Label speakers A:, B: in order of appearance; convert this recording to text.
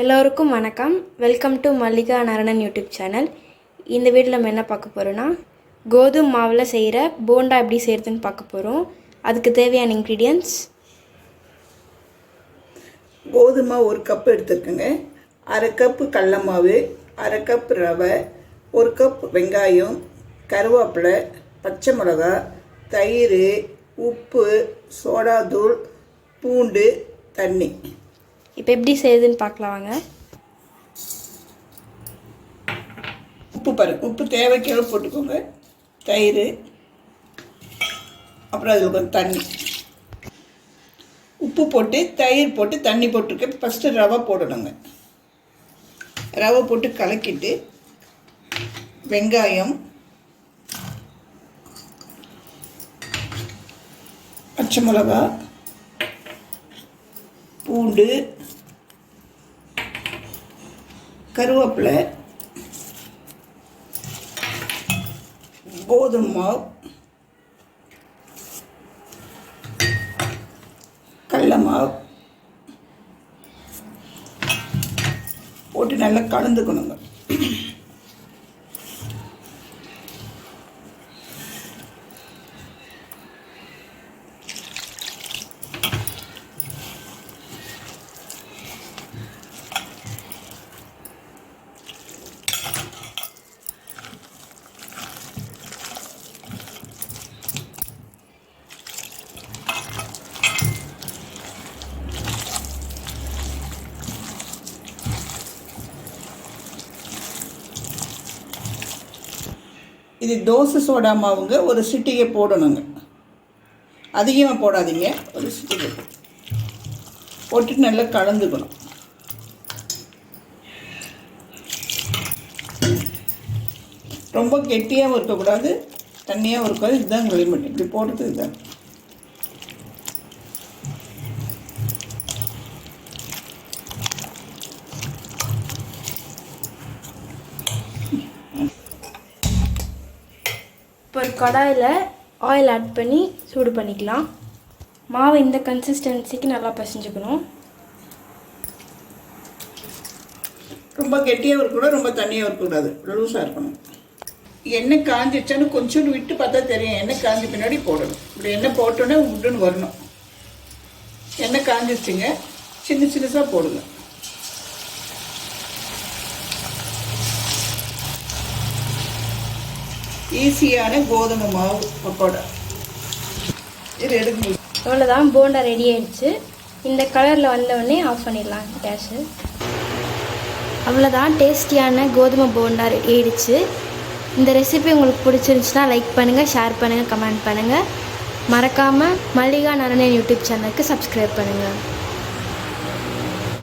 A: எல்லோருக்கும் வணக்கம். Welcome to Mallika Naranan YouTube channel இந்த வீட்டில் நம்ம என்ன பார்க்க போகிறோன்னா கோதுமை மாவில் செய்கிற போண்டா எப்படி செய்கிறதுன்னு பார்க்க போகிறோம் அதுக்கு தேவையான இன்க்ரீடியன்ட்ஸ்
B: கோதுமை ஒரு கப் எடுத்துருக்குங்க. அரை கப்பு கடல மாவு அரை கப் ரவை ஒரு கப் வெங்காயம் கருவேப்பிலை பச்சை மிளகா தயிர் உப்பு சோடாதூள் பூண்டு தண்ணி.
A: இப்போ எப்படி செய்யுதுன்னு பார்க்கலாம் வாங்க.
B: உப்பு பாரு உப்பு தேவைக்கு போட்டுக்கோங்க. தயிர் அப்புறம் அதில் கொஞ்சம் தண்ணி. உப்பு போட்டு தயிர் போட்டு தண்ணி போட்டிருக்கேன் ஃபஸ்ட்டு ரவை போடணுங்க. ரவை போட்டு கலக்கிட்டு வெங்காயம் பச்சை மிளகா பூண்டு கருவேப்பிலை கோதுமை மாவு கடல மாவு போட்டு நல்லா கலந்துக்கணுங்க. இது தோசை சோடா மாவுங்க ஒரு சிட்டிகை போடணுங்க. அதிகமாக போடாதீங்க ஒரு சிட்டிகை. போட்டுட்டு நல்லா கலந்துக்கணும். ரொம்ப கெட்டியாகவும் இருக்கக்கூடாது தண்ணியாகவும் இருக்காது. இதுதான் களிமண் இப்படி போடுறது இதுதான்
A: இப்போ ஒரு கடாயில் ஆயில் ஆட் பண்ணி சூடு பண்ணிக்கலாம். மாவை இந்த கன்சிஸ்டன்சிக்கு நல்லா பிசைஞ்சுக்கணும்.
B: ரொம்ப கெட்டியாகவும் இருக்கக்கூடாது ரொம்ப தண்ணியாக இருக்கக்கூடாது. லூஸாக இருக்கணும். எண்ணெய் காஞ்சிடுச்சான்னு கொஞ்சோண்டு விட்டு பார்த்தா தெரியும். எண்ணெய் காஞ்சி பின்னாடி போடணும். இப்படி எண்ணெய் போட்டோன்னே உட்டுன்னு வரணும். எண்ணெய் காஞ்சிச்சுங்க சின்ன சின்னதாக போடுங்க. ஈஸியான கோதுமை மாவு பக்கோடா. இது எடுக்கணும்
A: அவ்வளோதான் போண்டா ரெடி ஆயிடுச்சு. இந்த கலரில் வந்தவொடனே ஆஃப் பண்ணிடலாம் கேஷு அவ்வளோதான் டேஸ்டியான கோதுமை போண்டா ரெடி ஆயிடுச்சு. இந்த ரெசிபி உங்களுக்கு பிடிச்சிருந்துச்சுன்னா லைக் பண்ணுங்கள் ஷேர் பண்ணுங்கள் கமெண்ட் பண்ணுங்கள் மறக்காமல் மல்லிகா நரணன் யூடியூப் சேனலுக்கு சப்ஸ்கிரைப் பண்ணுங்கள்